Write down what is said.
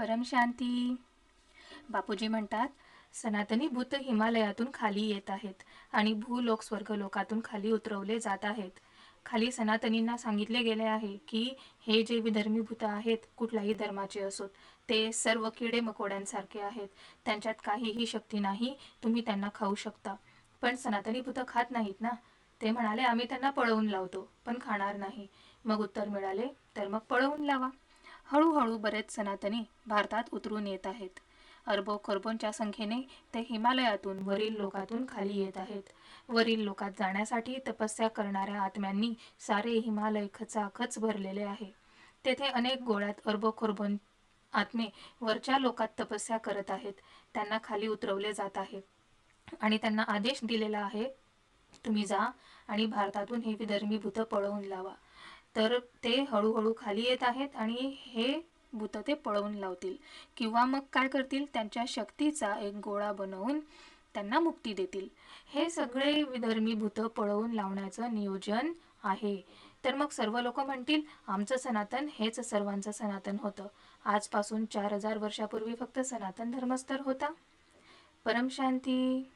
परमशांती बापूजी म्हणतात सनातनी भूत हिमालयातून खाली येत आहेत आणि भूलोक स्वर्गलोकातून खाली उतरवले जात आहेत. खाली सनातनींना सांगितले गेले आहे की हे जे विधर्मी भूत आहेत कुठल्याही धर्माचे असोत ते सर्व किडे मकोड्यांसारखे आहेत. त्यांच्यात काहीही शक्ती नाही तुम्ही त्यांना खाऊ शकता. पण सनातनी भूत खात नाहीत ना? ते म्हणाले आम्ही त्यांना पळवून लावतो पण खाणार नाही. मग उत्तर मिळाले तर मग पळवून लावा. हळूहळू बरेच सनातनी भारतात उतरून येत आहेत. अरबो खरबोंच्या संख्येने ते हिमालयातून वरील लोकातून खाली येत आहेत. वरील लोकात जाण्यासाठी तपस्या करणाऱ्या आत्म्यांनी सारे हिमालय खचाखच भरलेले आहे. तेथे अनेक गोळ्यात अरबो खरबोन आत्मे वरच्या लोकात तपस्या करत आहेत. त्यांना खाली उतरवले जात आहे. आणि त्यांना आदेश दिलेला आहे तुम्ही जा आणि भारतातून हे विधर्मी भूत पळवून लावा. तर ते हळूहळू खाली येत आहेत आणि हे भूत ते पळवून लावतील. किंवा मग काय करतील? त्यांच्या शक्तीचा एक गोळा बनवून त्यांना मुक्ती देतील. हे सगळे विधर्मी भूत पळवून लावण्याचं नियोजन आहे. तर मग सर्व लोक म्हणतील आमचं सनातन हेच सर्वांचं सनातन होतं. आजपासून चार हजार वर्षापूर्वी फक्त सनातन धर्मस्तर होता. परमशांती